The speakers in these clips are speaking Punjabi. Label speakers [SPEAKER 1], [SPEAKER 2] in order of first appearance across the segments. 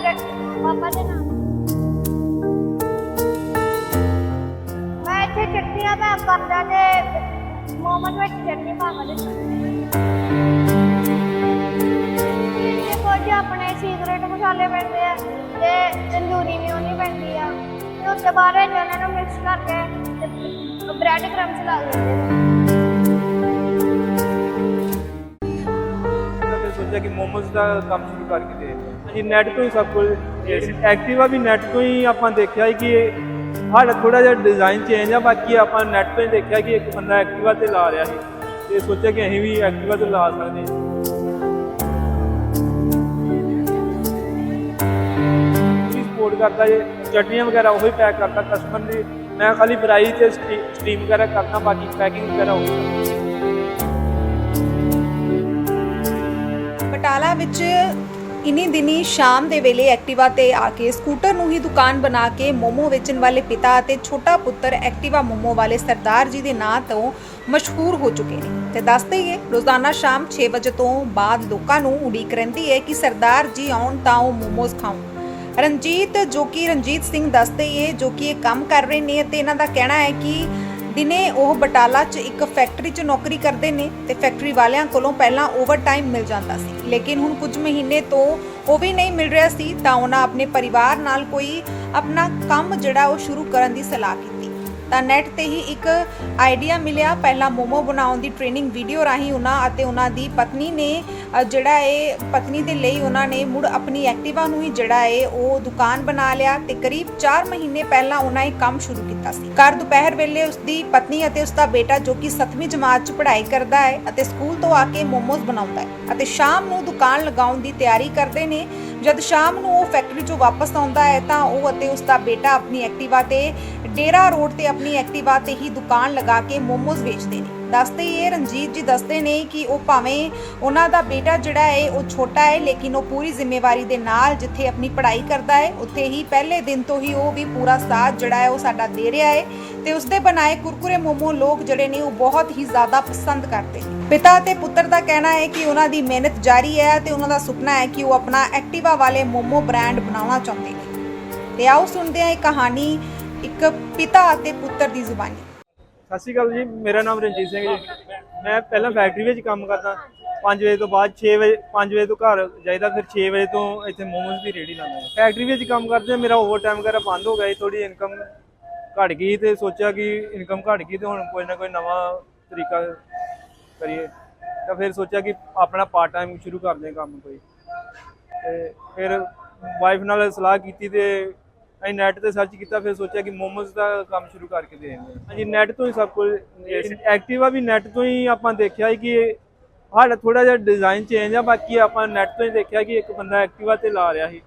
[SPEAKER 1] ਪਾਪਾ ਦੇ ਪਾਪਾ ਦੇ ਨਾਮ ਮੈਂ ਇੱਥੇ ਚਟਨੀਆਂ ਮੈਂ ਕਰਦਾ ਤੇ ਮੋਮਨ ਵਿੱਚ ਚਟਨੀ ਪਾਵਾਂ ਦੇ ਤੇ ਕੁਝ ਆਪਣੇ ਸੀਕ੍ਰੇਟ ਮਸਾਲੇ ਪੈਂਦੇ ਆ, ਤੇ ਤੰਦੂਰੀ ਵੀ ਉਹਨੀ ਪੈਂਦੀ ਆ। ਤੇ ਉਸ ਤੋਂ ਬਾਅਦ ਇਹਨਾਂ ਨੂੰ ਮਿਕਸ ਕਰਕੇ ਤੇ ਬ੍ਰੈਡ ਕ੍ਰੰਬਸ ਲਾ ਦਿੰਦੇ ਆ।
[SPEAKER 2] ਸੋਚਿਆ ਕਿ ਮੋਮੋਸ ਦਾ ਕੰਮ ਸ਼ੁਰੂ ਕਰਕੇ ਦੇ। ਹਾਂਜੀ ਨੈਟ ਤੋਂ ਹੀ ਸਭ ਕੁਝ ਐਕਟਿਵਾ ਵੀ ਨੈਟ ਤੋਂ ਹੀ ਆਪਾਂ ਦੇਖਿਆ ਕਿ ਇਹ ਸਾਡਾ ਥੋੜਾ ਜਿਹਾ ਡਿਜ਼ਾਈਨ ਚੇਂਜ ਆ, ਬਾਕੀ ਆਪਾਂ ਨੈਟ ਤੋਂ ਹੀ ਦੇਖਿਆ ਕਿ ਇੱਕ ਬੰਦਾ ਐਕਟਿਵਾ ਤੇ ਲਾ ਰਿਹਾ ਸੀ। ਤੇ ਸੋਚਿਆ ਕਿ ਅਸੀਂ ਵੀ ਐਕਟਿਵਾ ਤੇ ਲਾ ਸਕਦੇ ਹਾਂ। ਸਪੋਰਟ ਕਰਦਾ ਜੇ ਚਟਨੀਆਂ ਵਗੈਰਾ ਉਹੀ ਪੈਕ ਕਰਦਾ ਕਸਟਮਰ ਦੀ। ਮੈਂ ਖਾਲੀ ਫਰਾਈ ਤੇ ਸਟੀਮ ਵਗੈਰਾ ਕਰਦਾ, ਬਾਕੀ ਪੈਕਿੰਗ ਵਗੈਰਾ ਉਹ
[SPEAKER 3] ਬਟਾਲਾ ਵਿੱਚ ਇਨੀ ਦਿਨੀ ਸ਼ਾਮ ਦੇ ਵੇਲੇ ਐਕਟਿਵਾ ਤੇ ਆ ਕੇ ਸਕੂਟਰ ਨੂੰ ਹੀ ਦੁਕਾਨ ਬਣਾ ਕੇ ਮੋਮੋ ਵੇਚਣ ਵਾਲੇ ਪਿਤਾ ਅਤੇ ਛੋਟਾ ਪੁੱਤਰ ਐਕਟਿਵਾ ਮੋਮੋ ਵਾਲੇ ਸਰਦਾਰ ਜੀ ਦੇ ਨਾਂ ਤੋਂ ਮਸ਼ਹੂਰ ਹੋ ਚੁੱਕੇ ਨੇ। ਤੇ ਦੱਸਦੇ ਹੀ ਰੋਜ਼ਾਨਾ ਸ਼ਾਮ 6 ਵਜੇ ਤੋਂ ਬਾਅਦ ਲੋਕਾਂ ਨੂੰ ਉਡੀਕ ਰਹਿੰਦੀ ਹੈ ਕਿ ਸਰਦਾਰ ਜੀ ਆਉਣ ਤਾਂ ਉਹ ਮੋਮੋਸ ਖਾਉਣ। ਰਣਜੀਤ, ਜੋ ਕਿ ਰਣਜੀਤ ਸਿੰਘ ਦੱਸਦੇ ਹੀ ਜੋ ਕਿ ਇਹ ਕੰਮ ਕਰ ਰਹੇ ਨੇ ਤੇ ਇਹਨਾਂ ਦਾ ਕਹਿਣਾ ਹੈ ਕਿ ਦਿਨੇ ਉਹ ਬਟਾਲਾ 'ਚ ਇੱਕ ਫੈਕਟਰੀ 'ਚ ਨੌਕਰੀ ਕਰਦੇ ਨੇ ਤੇ ਫੈਕਟਰੀ ਵਾਲਿਆਂ ਕੋਲੋਂ ਪਹਿਲਾਂ ਓਵਰਟਾਈਮ ਮਿਲ ਜਾਂਦਾ ਸੀ। ਲੇਕਿਨ ਹੁਣ ਕੁਝ ਮਹੀਨੇ ਤੋਂ ਉਹ ਵੀ ਨਹੀਂ ਮਿਲ ਰਿਹਾ ਸੀ ਤਾਂ ਉਹਨਾਂ ਆਪਣੇ ਪਰਿਵਾਰ ਨਾਲ ਕੋਈ ਆਪਣਾ ਕੰਮ ਜਿਹੜਾ ਉਹ ਸ਼ੁਰੂ ਕਰਨ ਦੀ ਸਲਾਹ ਕੀਤੀ। ਤਾਂ ਨੈਟ ਤੇ ਹੀ ਇੱਕ ਆਈਡੀਆ ਮਿਲਿਆ। ਪਹਿਲਾਂ ਮੋਮੋ ਬਣਾਉਣ ਦੀ ਟ੍ਰੇਨਿੰਗ ਵੀਡੀਓ ਰਾਹੀਂ ਉਹਨਾਂ ਅਤੇ ਉਹਨਾਂ ਦੀ ਪਤਨੀ ਨੇ ਜਿਹੜਾ ਇਹ ਪਤਨੀ ਦੇ ਲਈ ਉਹਨਾਂ ਨੇ ਮੁੜ ਆਪਣੀ ਐਕਟਿਵਾ ਨੂੰ ਹੀ ਜਿਹੜਾ ਹੈ ਉਹ ਦੁਕਾਨ ਬਣਾ ਲਿਆ ਤੇ ਕਰੀਬ 4 ਮਹੀਨੇ ਪਹਿਲਾਂ ਉਹਨਾਂ ਇਹ ਕੰਮ ਸ਼ੁਰੂ ਕੀਤਾ ਸੀ। ਘਰ ਦੁਪਹਿਰ ਵੇਲੇ ਉਸ ਦੀ ਪਤਨੀ ਅਤੇ ਉਸ ਦਾ ਬੇਟਾ ਜੋ ਕਿ 7ਵੀਂ ਜਮਾਤ 'ਚ ਪੜ੍ਹਾਈ ਕਰਦਾ ਹੈ ਅਤੇ ਸਕੂਲ ਤੋਂ ਆ ਕੇ ਮੋਮੋਜ਼ ਬਣਾਉਂਦਾ ਹੈ ਅਤੇ ਸ਼ਾਮ ਨੂੰ ਦੁਕਾਨ ਲਗਾਉਣ ਦੀ ਤਿਆਰੀ ਕਰਦੇ ਨੇ। ਜਦ ਸ਼ਾਮ ਨੂੰ ਉਹ ਫੈਕਟਰੀ 'ਚੋਂ ਵਾਪਸ ਆਉਂਦਾ ਹੈ, ਤਾਂ ਉਹ ਅਤੇ ਉਸ ਦਾ ਬੇਟਾ ਆਪਣੀ ਐਕਟਿਵਾ ਤੇ ਡੇਰਾ ਰੋਡ ਤੇ ਆਪਣੀ ਐਕਟਿਵਾ ਤੇ ਹੀ ਦੁਕਾਨ ਲਗਾ ਕੇ ਮੋਮੋਜ਼ ਵੇਚਦੇ ਨੇ। ਦੱਸਦੇ ਹੀ ਇਹ, ਰਣਜੀਤ ਜੀ ਦੱਸਦੇ ਨੇ ਕਿ ਉਹ ਭਾਵੇਂ ਉਹਨਾਂ ਦਾ ਬੇਟਾ ਜਿਹੜਾ ਹੈ, ਉਹ ਛੋਟਾ ਹੈ, ਲੇਕਿਨ ਉਹ ਪੂਰੀ ਜ਼ਿੰਮੇਵਾਰੀ ਦੇ ਨਾਲ ਜਿੱਥੇ ਆਪਣੀ ਪੜ੍ਹਾਈ ਕਰਦਾ ਹੈ, ਉੱਥੇ ਹੀ ਪਹਿਲੇ ਦਿਨ ਤੋਂ ਹੀ ਉਹ ਵੀ ਪੂਰਾ ਸਾਥ ਜਿਹੜਾ ਹੈ, ਉਹ ਸਾਡਾ ਦੇ ਰਿਹਾ ਹੈ ਤੇ ਉਸਦੇ ਬਣਾਏ ਕੁਰਕੁਰੇ ਮੋਮੋ ਲੋਕ ਜਿਹੜੇ ਨੇ, ਉਹ ਬਹੁਤ ਹੀ ਜ਼ਿਆਦਾ ਪਸੰਦ ਕਰਦੇ ਨੇ। ਪਿਤਾ ਤੇ ਪੁੱਤਰ ਦਾ ਕਹਿਣਾ ਹੈ ਕਿ ਉਹਨਾਂ ਦੀ ਮਿਹਨਤ ਜਾਰੀ ਹੈ ਤੇ ਉਹਨਾਂ ਦਾ ਸੁਪਨਾ ਹੈ ਕਿ ਉਹ ਆਪਣਾ ਐਕਟਿਵਾ ਵਾਲੇ ਮੋਮੋ ਬ੍ਰਾਂਡ ਬਣਾਉਣਾ ਚਾਹੁੰਦੇ ਨੇ। ਤੇ ਆਓ ਸੁਣਦੇ ਹਾਂ ਇਹ ਕਹਾਣੀ ਇੱਕ ਪਿਤਾ ਅਤੇ ਪੁੱਤਰ ਦੀ ਜ਼ੁਬਾਨੀ।
[SPEAKER 2] ਸਤਿ ਸ਼੍ਰੀ ਅਕਾਲ ਜੀ, ਮੇਰਾ ਨਾਮ ਰਣਜੀਤ ਸਿੰਘ ਜੀ। ਮੈਂ ਪਹਿਲਾਂ ਫੈਕਟਰੀ ਵਿੱਚ ਕੰਮ ਕਰਦਾ 5 ਵਜੇ ਤੋਂ ਬਾਅਦ 6 ਵਜੇ 5 ਵਜੇ ਤੋਂ ਘਰ ਜਾਈਦਾ, ਫਿਰ 6 ਵਜੇ ਤੋਂ ਇੱਥੇ ਮੋਮੋਸ ਦੀ ਰੇੜੀ ਲਾਉਂਦਾ ਫੈਕਟਰੀ ਵਿੱਚ ਕੰਮ ਕਰਦੇ, ਮੇਰਾ ਓਵਰ ਟਾਈਮ ਵਗੈਰਾ ਬੰਦ ਹੋ ਗਿਆ ਥੋੜੀ ਇਨਕਮ ਘਟ ਗਈ ਤੇ ਸੋਚਿਆ ਕਿ ਇਨਕਮ ਘਟ ਗਈ ਤੇ ਹੁਣ ਕੋਈ ਨਾ ਕੋਈ ਨਵਾਂ ਤਰੀਕਾ ਕਰੀਏ। ਤਾਂ ਫਿਰ ਸੋਚਿਆ ਕਿ ਆਪਣਾ ਪਾਰਟ ਟਾਈਮ ਸ਼ੁਰੂ ਕਰਦੇ ਹਾਂ ਕੰਮ ਕੋਈ। ਤੇ ਫਿਰ ਵਾਈਫ ਨਾਲ ਸਲਾਹ ਕੀਤੀ ਤੇ ਅਸੀਂ ਨੈਟ ਤੇ ਸਰਚ ਕੀਤਾ ਫਿਰ ਸੋਚਿਆ ਕਿ ਮੋਮੋਸ ਦਾ ਕੰਮ ਸ਼ੁਰੂ ਕਰਕੇ ਦੇ ਦਿੰਦੇ ਹਾਂ। ਹਾਂਜੀ ਨੈਟ ਤੋਂ ਹੀ ਸਭ ਕੁਝ ਐਕਟਿਵਾ ਵੀ ਨੈਟ ਤੋਂ ਹੀ ਆਪਾਂ ਦੇਖਿਆ ਕਿ ਸਾਡਾ ਥੋੜਾ ਜਿਹਾ ਡਿਜ਼ਾਈਨ ਚੇਂਜ ਆ ਬਾਕੀ ਆਪਾਂ ਨੈਟ ਤੋਂ ਹੀ ਦੇਖਿਆ ਕਿ ਇੱਕ ਬੰਦਾ ਐਕਟਿਵਾ ਤੇ ਲਾ ਰਿਹਾ ਸੀ।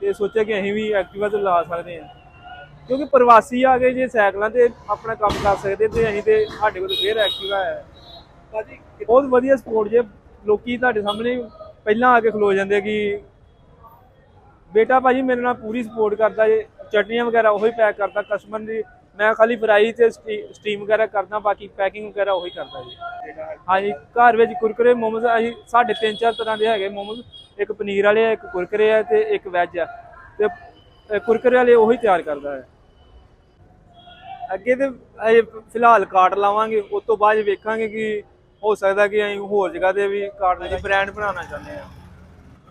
[SPEAKER 2] ਤੇ ਸੋਚਿਆ ਕਿ ਅਸੀਂ ਵੀ ਐਕਟਿਵਾ ਤੇ ਲਾ ਸਕਦੇ ਹਾਂ। ਕਿਉਂਕਿ ਪ੍ਰਵਾਸੀ ਆ ਗਏ ਜੇ ਸਾਈਕਲਾਂ ਤੇ ਆਪਣਾ ਕੰਮ ਕਰ ਸਕਦੇ ਤੇ ਅਸੀਂ ਤੇ ਸਾਡੇ ਕੋਲ ਫੇਰ ਐਕਟਿਵਾ ਹੈ। ਭਾਜੀ ਬਹੁਤ ਵਧੀਆ ਸਪੋਰਟ ਜੇ ਲੋਕੀ ਤੁਹਾਡੇ ਸਾਹਮਣੇ ਪਹਿਲਾਂ ਆ ਕੇ ਖਲੋ ਜਾਂਦੇ ਕਿ ਬੇਟਾ ਭਾਜੀ ਮੇਰੇ ਨਾਲ ਪੂਰੀ ਸਪੋਰਟ ਕਰਦਾ ਜੇ। ਚਟਨੀਆਂ ਵਗੈਰਾ ਉਹੀ ਪੈਕ ਕਰਦਾ ਕਸਟਮਰ ਦੀ ਮੈਂ ਖਾਲੀ ਫਰਾਈ ਤੇ ਸਟੀਮ ਵਗੈਰਾ ਕਰਦਾ, ਬਾਕੀ ਪੈਕਿੰਗ ਵਗੈਰਾ ਉਹੀ ਕਰਦਾ ਜੀ। ਹਾਂਜੀ, ਘਰ ਵਿੱਚ ਕੁਰਕਰੇ, ਮੋਮੋਸ, ਅਸੀਂ ਸਾਡੇ ਤਿੰਨ ਚਾਰ ਤਰ੍ਹਾਂ ਦੇ ਹੈਗੇ ਮੋਮੋਸ, ਇੱਕ ਪਨੀਰ ਵਾਲੇ ਆ, ਇੱਕ ਕੁਰਕਰੇ ਆ ਤੇ ਇੱਕ ਵੈਜ ਆ। ਤੇ ਕੁਰਕਰੇ ਵਾਲੇ ਉਹੀ ਤਿਆਰ ਕਰਦਾ ਹੈ। ਅੱਗੇ ਤੇ ਅਜੇ ਫਿਲਹਾਲ ਕਾਰਡ ਲਾਵਾਂਗੇ, ਉਸ ਤੋਂ ਬਾਅਦ ਵੇਖਾਂਗੇ ਕਿ ਹੋ ਸਕਦਾ ਕਿ ਅਸੀਂ ਹੋਰ ਜਗ੍ਹਾ ਤੇ ਵੀ ਕਾਰਡ ਦੇ ਬ੍ਰਾਂਡ ਬਣਾਉਣਾ ਚਾਹੁੰਦੇ ਹਾਂ।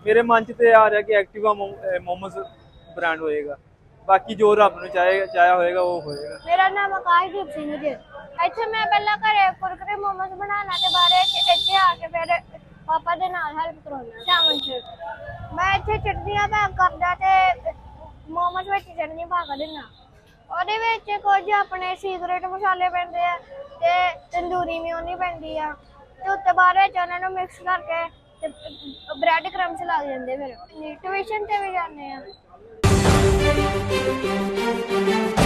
[SPEAKER 2] ਮੇਰੇ ਮਨ 'ਚ ਤੇ ਆ ਰਿਹਾ ਕਿ ਐਕਟਿਵਾ ਮੋਮੋਸ ਬ੍ਰਾਂਡ ਹੋਏਗਾ। ਬਾਕੀ ਜੋ ਰੱਬ ਨੂੰ ਚਾਹੇਗਾ ਚਾਹਿਆ ਹੋਏਗਾ, ਉਹ ਹੋਏਗਾ।
[SPEAKER 1] ਮੇਰਾ ਨਾਮ ਆਕਾਸ਼ਦੀਪ ਸਿੰਘ ਜੀ। ਇੱਥੇ ਮੈਂ ਪਹਿਲਾਂ ਘਰੇ ਕੁਰਕਰੇ ਮੋਮੋਸ ਬਣਾਉਣਾ ਤੇ ਬਾਰੇ ਇੱਥੇ ਆ ਕੇ ਫਿਰ ਪਾਪਾ ਦੇ ਨਾਲ ਹੈਲਪ ਕਰਾਉਣਾ ਸ਼ਾਮਨ ਚ ਮੈਂ ਇੱਥੇ ਚਟਨੀਆਂ ਪੈਕ ਕਰਦਾ ਤੇ ਮੋਮੋਸ ਵਿੱਚ ਚਟਨੀ ਪਾ ਕੇ ਦਿੰਦਾ। ਉਹਦੇ ਵਿੱਚ ਕੁਝ ਆਪਣੇ ਸੀਕ੍ਰੇਟ ਮਸਾਲੇ ਪੈਂਦੇ ਆ ਤੇ ਤੰਦੂਰੀ ਮਿਉਨੀ ਪੈਂਦੀ ਆ। ਤੇ ਉੱਤੇ ਬਾਅਦ ਵਿੱਚ ਉਹਨਾਂ ਨੂੰ ਮਿਕਸ ਕਰਕੇ ਤੇ ਬ੍ਰੈਡ ਕਰਮਸ ਲਾ ਦਿੰਦੇ ਫਿਰ। ਟਿਊਸ਼ਨ ਤੇ ਵੀ ਜਾਂਦੇ ਆ। Thank you.